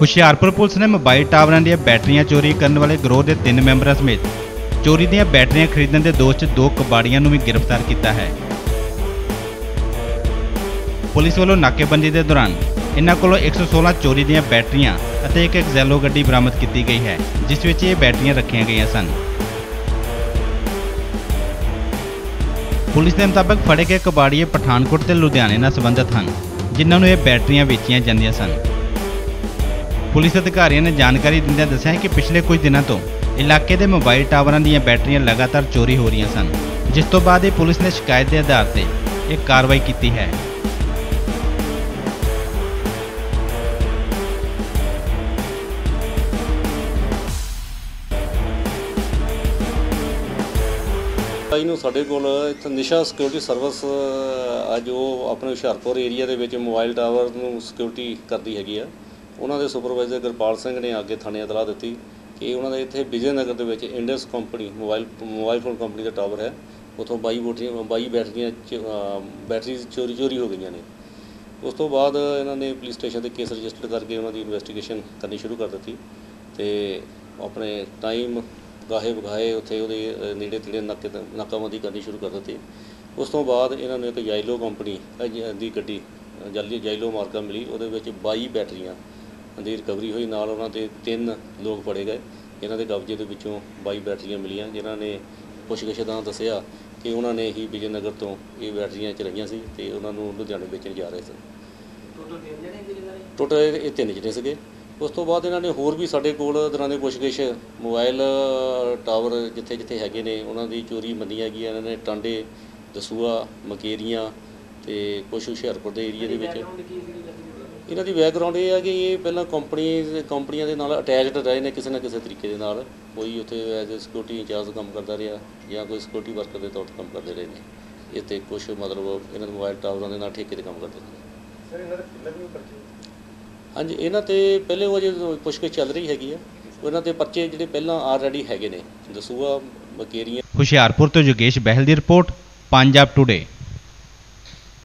Hoshiarpur police ਨੇ mobile ਟਾਵਰਾਂ ਦੀਆਂ ਬੈਟਰੀਆਂ ਚੋਰੀ ਕਰਨ ਵਾਲੇ ਗਰੋਹ ਦੇ ਤਿੰਨ ਮੈਂਬਰਾਂ ਸਮੇਤ ਚੋਰੀ ਦੀਆਂ ਬੈਟਰੀਆਂ ਖਰੀਦਣ ਦੇ ਦੋਸ਼ 'ਚ ਦੋ ਕਬਾੜੀਆਂ ਨੂੰ ਵੀ ਗ੍ਰਿਫਤਾਰ ਕੀਤਾ ਹੈ। ਪੁਲਿਸ ਵੱਲੋਂ ਨਾਕੇਬੰਦੀ ਦੇ ਦੌਰਾਨ ਇਹਨਾਂ ਕੋਲੋਂ 116 ਚੋਰੀ ਦੀਆਂ ਬੈਟਰੀਆਂ ਅਤੇ ਇੱਕ ਐਕਜ਼ੈਲੋ ਗੱਡੀ ਬਰਾਮਦ ਕੀਤੀ ਗਈ ਹੈ, ਜਿਸ ਵਿੱਚ ਇਹ ਬੈਟਰੀਆਂ ਰੱਖੀਆਂ ਗਈਆਂ ਸਨ। ਪੁਲਿਸ ਦੇ ਮੁਤਾਬਕ ਫੜੇ ਗਏ ਕਬਾੜੀਏ ਪਠਾਨਕੋਟ ਤੇ ਲੁਧਿਆਣੇ ਨਾਲ ਸੰਬੰਧਿਤ ਹਨ। ਜਿਨ੍ਹਾਂ ਨੂੰ ਇਹ ਬੈਟਰੀਆਂ ਵੇਚੀਆਂ ਜਾਂਦੀਆਂ ਸਨ। ਪੁਲਿਸ ਅਧਿਕਾਰੀਆਂ ਨੇ ਜਾਣਕਾਰੀ ਦਿੰਦਿਆਂ ਦੱਸਿਆ ਕਿ ਪਿਛਲੇ ਕੁਝ ਦਿਨਾਂ ਤੋਂ ਇਲਾਕੇ ਦੇ ਮੋਬਾਈਲ ਟਾਵਰਾਂ ਦੀਆਂ ਬੈਟਰੀਆਂ ਲਗਾਤਾਰ ਚੋਰੀ ਹੋ ਰਹੀਆਂ ਸਨ, ਜਿਸ ਤੋਂ ਬਾਅਦ ਇਹ ਪੁਲਿਸ ਨੇ ਸ਼ਿਕਾਇਤ ਦੇ ਆਧਾਰ ਤੇ ਇਹ ਕਾਰਵਾਈ ਕੀਤੀ ਹੈ। ਅੱਜ ਨੂੰ ਸਾਡੇ ਕੋਲ ਇੱਥੇ ਨਿਸ਼ਾ ਸਿਕਿਉਰਿਟੀ ਸਰਵਿਸ ਅੱਜ ਉਹ ਆਪਣੇ ਹੁਸ਼ਿਆਰਪੁਰ ਏਰੀਆ ਦੇ ਵਿੱਚ ਮੋਬਾਈਲ ਟਾਵਰ ਨੂੰ ਸਿਕਿਉਰਿਟੀ ਕਰਦੀ ਹੈਗੀ ਆ। ਉਹਨਾਂ ਦੇ ਸੁਪਰਵਾਈਜ਼ਰ ਗੁਰਪਾਲ ਸਿੰਘ ਨੇ ਅੱਗੇ ਥਾਣੇ ਇਤਲਾਹ ਦਿੱਤੀ ਕਿ ਉਹਨਾਂ ਦੇ ਇੱਥੇ ਵਿਜੇ ਨਗਰ ਦੇ ਵਿੱਚ Indus company mobile mobile phone company ਦਾ ਟਾਵਰ ਹੈ। ਉਥੋਂ 22 ਬੋਟੀਆਂ 22 ਬੈਟਰੀਆਂ ਚ- ਅਹ, ਬੈਟਰੀ ਚੋਰੀ ਚੋਰੀ ਹੋ ਗਈਆਂ ਨੇ। ਉਸ ਤੋਂ ਬਾਅਦ ਇਹਨਾਂ ਨੇ ਪੁਲਿਸ ਸਟੇਸ਼ਨ ਤੇ ਕੇਸ ਰਜਿਸਟਰ ਕਰਕੇ ਉਹਨਾਂ ਦੀ ਇਨਵੈਸਟੀਗੇਸ਼ਨ ਕਰਨੀ ਸ਼ੁਰੂ ਕਰ ਦਿੱਤੀ ਤੇ ਆਪਣੇ ਟਾਈਮ ਗਾਹੇ ਵਗਾਏ ਉੱਥੇ ਉਹਦੇ ਨੇੜੇ ਤੇੜੇ ਨਾਕੇ ਨਾਕਾਬੰਦੀ ਕਰਨੀ ਸ਼ੁਰੂ ਕਰ ਦਿੱਤੀ। ਉਸ ਤੋਂ ਬਾਅਦ ਇਹਨਾਂ ਨੂੰ ਇੱਕ ਜਾਈਲੋ ਕੰਪਨੀ ਦੀ ਗੱਡੀ ਅਹ, ਜਾਲੀ ਜਾਈਲੋ ਮਾਰਕਾ ਮਿਲੀ। ਉਹਦੇ ਵਿੱਚ 22 ਬੈਟਰੀਆਂ ਦੀ ਰਿਕਵਰੀ ਹੋਈ। ਨਾਲ ਉਹਨਾਂ ਦੇ ਤਿੰਨ ਲੋਕ ਫੜੇ ਗਏ। ਇਹਨਾਂ ਦੇ ਕਬਜ਼ੇ ਦੇ ਵਿੱਚੋਂ 22 ਬੈਟਰੀਆਂ ਮਿਲੀਆਂ ਜਿਨ੍ਹਾਂ ਨੇ ਪੁੱਛਗਿੱਛ ਦਾ ਦੱਸਿਆ ਕਿ ਉਹਨਾਂ ਨੇ ਹੀ ਵਿਜੇ ਨਗਰ ਤੋਂ ਇਹ ਬੈਟਰੀਆਂ ਚਲਾਈਆਂ ਸੀ ਤੇ ਉਹਨਾਂ ਨੂੰ ਲੁਧਿਆਣੇ ਵੇਚਣ ਜਾ ਰਹੇ ਸਨ ਟੋਟਲ ਇਹ ਇਹ ਤਿੰਨ ਜਿਹੜੇ ਸੀਗੇ। ਉਸ ਤੋਂ ਬਾਅਦ ਇਹਨਾਂ ਨੇ ਹੋਰ ਵੀ ਸਾਡੇ ਕੋਲ ਦੌਰਾਨੇ ਪੁੱਛਗਿੱਛ ਮੋਬਾਈਲ ਟਾਵਰ ਜਿੱਥੇ ਜਿੱਥੇ ਹੈਗੇ ਨੇ ਉਹਨਾਂ ਦੀ ਚੋਰੀ ਮੰਨੀ ਹੈਗੀ ਹੈ। ਇਹਨਾਂ ਨੇ ਟਾਂਡੇ ਦਸੂਆ ਮਕੇਰੀਆਂ ਤੇ ਕੁਛ ਹੁਸ਼ਿਆਰਪੁਰ ਦੇ ਏਰੀਆ ਦੇ ਵਿੱਚ। ਇਹਨਾਂ ਦੀ ਬੈਕਗ੍ਰਾਉਂਡ ਇਹ ਹੈ ਕਿ ਇਹ ਪਹਿਲਾਂ ਕੰਪਨੀ ਕੰਪਨੀਆਂ ਦੇ ਨਾਲ ਅਟੈਚਡ ਰਹੇ ਨੇ ਕਿਸੇ ਨਾ ਕਿਸੇ ਤਰੀਕੇ ਦੇ ਨਾਲ। ਕੋਈ ਉੱਥੇ ਐਜ਼ ਅ ਸਿਕਿਉਰਿਟੀ ਇੰਚਾਰਜ ਕੰਮ ਕਰਦਾ ਰਿਹਾ ਜਾਂ ਕੋਈ ਸਿਕਿਉਰਿਟੀ ਵਰਕਰ ਦੇ ਤੌਰ ਤੇ ਕੰਮ ਕਰਦੇ ਰਹੇ ਨੇ। ਇੱਥੇ ਕੁਝ ਮਤਲਬ ਇਹਨਾਂ ਦੇ ਮੋਬਾਈਲ ਟਾਵਰਾਂ ਦੇ ਨਾਲ ਠੇਕੇ ਤੇ ਕੰਮ ਕਰਦੇ ਨੇ। ਸਰ ਇਹਨਾਂ ਦਾ ਕਿੰਨਾ ਪਰਚੇ? ਹਾਂਜੀ, ਇਹਨਾਂ ਤੇ ਪਹਿਲੇ ਉਹ ਜੇ ਪੁੱਛਗਿੱਛ ਚੱਲ ਰਹੀ ਹੈਗੀ ਆ। ਉਹਨਾਂ ਤੇ ਪਰਚੇ ਜਿਹੜੇ ਪਹਿਲਾਂ ਆਲਰੇਡੀ ਹੈਗੇ ਨੇ। ਦਸੂਆ ਮਕੇਰੀਆਂ ਹੁਸ਼ਿਆਰਪੁਰ ਤੋਂ ਯੋਗੇਸ਼ ਬਹਿਲ ਦੀ ਰਿਪੋਰਟ, ਪੰਜਾਬ ਟੁਡੇ